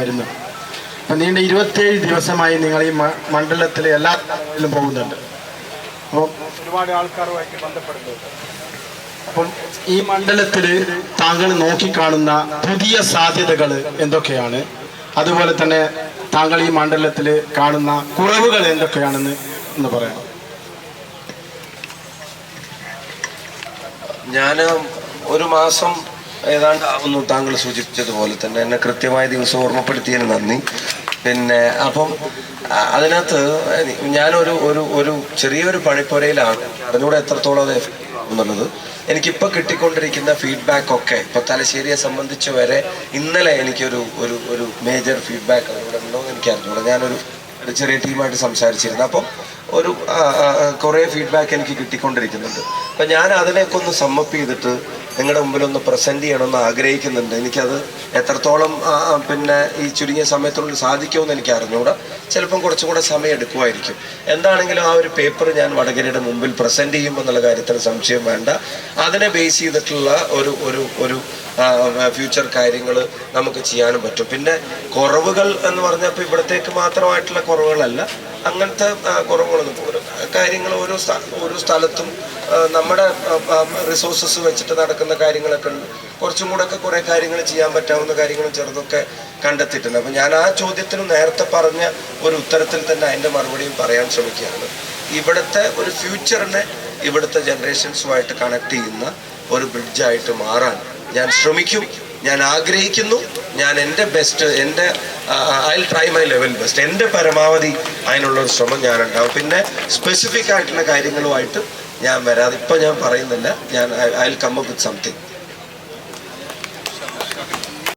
വരുന്നു. അപ്പം നീണ്ട ഇരുപത്തിയേഴ് ദിവസമായി നിങ്ങൾ ഈ മണ്ഡലത്തിലെ എല്ലാ സ്ഥലങ്ങളിലും പോകുന്നുണ്ട്. അപ്പോൾ ഒരുപാട് ആൾക്കാരുമായിട്ട് ബന്ധപ്പെടുന്നുണ്ട്. അപ്പം ഈ മണ്ഡലത്തിൽ താങ്കൾ നോക്കിക്കാണുന്ന പുതിയ സാധ്യതകൾ എന്തൊക്കെയാണ്? അതുപോലെ തന്നെ താങ്കൾ ഈ മണ്ഡലത്തിൽ കാണുന്ന കുറവുകൾ എന്തൊക്കെയാണെന്ന് ഒന്ന് പറയാം ഞാൻ ഒരു മാസം ഏതാണ്ട് ആവുന്നു താങ്കൾ സൂചിപ്പിച്ചതുപോലെ തന്നെ. എന്നെ കൃത്യമായ ദിവസം ഓർമ്മപ്പെടുത്തിയതിന് നന്ദി. പിന്നെ അപ്പം അതിനകത്ത് ഞാനൊരു ഒരു ഒരു ചെറിയൊരു പണിപ്പുരയിലാണ്. അതിനൂടെ എത്രത്തോളം അത് എന്നുള്ളത് എനിക്കിപ്പോൾ കിട്ടിക്കൊണ്ടിരിക്കുന്ന ഫീഡ്ബാക്ക് ഒക്കെ ഇപ്പോൾ തലശ്ശേരിയെ സംബന്ധിച്ച് വരെ ഇന്നലെ എനിക്കൊരു ഒരു ഒരു മേജർ ഫീഡ്ബാക്ക് അതിലൂടെ ഉണ്ടോ എന്ന് എനിക്ക് ഞാനൊരു ചെറിയ ടീമായിട്ട് സംസാരിച്ചിരുന്നു. അപ്പം ഒരു കുറേ ഫീഡ്ബാക്ക് എനിക്ക് കിട്ടിക്കൊണ്ടിരിക്കുന്നുണ്ട്. അപ്പം ഞാൻ അതിനെയൊക്കെ ഒന്ന് സമ്മപ്പ് ചെയ്തിട്ട് നിങ്ങളുടെ മുമ്പിൽ ഒന്ന് പ്രസന്റ് ചെയ്യണമെന്ന് ആഗ്രഹിക്കുന്നുണ്ട്. എനിക്കത് എത്രത്തോളം പിന്നെ ഈ ചുരുങ്ങിയ സമയത്തിനുള്ളിൽ സാധിക്കുമെന്ന് എനിക്ക് അറിഞ്ഞുകൂടാ ചിലപ്പം കുറച്ചും കൂടെ സമയം എടുക്കുമായിരിക്കും. എന്താണെങ്കിലും ആ ഒരു പേപ്പർ ഞാൻ വടകരയുടെ മുമ്പിൽ പ്രസന്റ് ചെയ്യുമെന്നുള്ള കാര്യത്തിൽ സംശയം വേണ്ട. അതിനെ ബേസ് ചെയ്തിട്ടുള്ള ഒരു ഒരു ഒരു ഫ്യൂച്ചർ കാര്യങ്ങൾ നമുക്ക് ചെയ്യാനും പറ്റും. പിന്നെ കുറവുകൾ എന്ന് പറഞ്ഞപ്പോൾ ഇവിടത്തേക്ക് മാത്രമായിട്ടുള്ള കുറവുകളല്ല. അങ്ങനത്തെ കുറവുകളൊന്നും പോരും കാര്യങ്ങൾ ഓരോ ഓരോ സ്ഥലത്തും നമ്മുടെ റിസോഴ്സസ് വെച്ചിട്ട് നടക്കുന്ന കാര്യങ്ങളൊക്കെ ഉണ്ട്. കുറച്ചും കൂടെ ഒക്കെ കുറേ കാര്യങ്ങൾ ചെയ്യാൻ പറ്റാവുന്ന കാര്യങ്ങളും ചെറുതൊക്കെ കണ്ടെത്തിയിട്ടുണ്ട്. അപ്പം ഞാൻ ആ ചോദ്യത്തിന് നേരത്തെ പറഞ്ഞ ഒരു ഉത്തരത്തിൽ തന്നെ അതിന്റെ മറുപടിയും പറയാൻ ശ്രമിക്കുകയാണ്. ഇവിടുത്തെ ഒരു ഫ്യൂച്ചറിനെ ഇവിടുത്തെ ജനറേഷൻസുമായിട്ട് കണക്ട് ചെയ്യുന്ന ഒരു ബ്രിഡ്ജായിട്ട് മാറാൻ ഞാൻ ശ്രമിക്കും. ഞാൻ ആഗ്രഹിക്കുന്നു. ഞാൻ എന്റെ ബെസ്റ്റ് എന്റെ I try my level best എന്റെ പരമാവധി അതിനുള്ള ഒരു ശ്രമം ഞാൻ ഉണ്ടാവും പിന്നെ സ്പെസിഫിക് ആയിട്ടുള്ള കാര്യങ്ങളുമായിട്ട് ഞാൻ വരാതെ ഇപ്പം ഞാൻ പറയുന്നില്ല. ഞാൻ I come up with something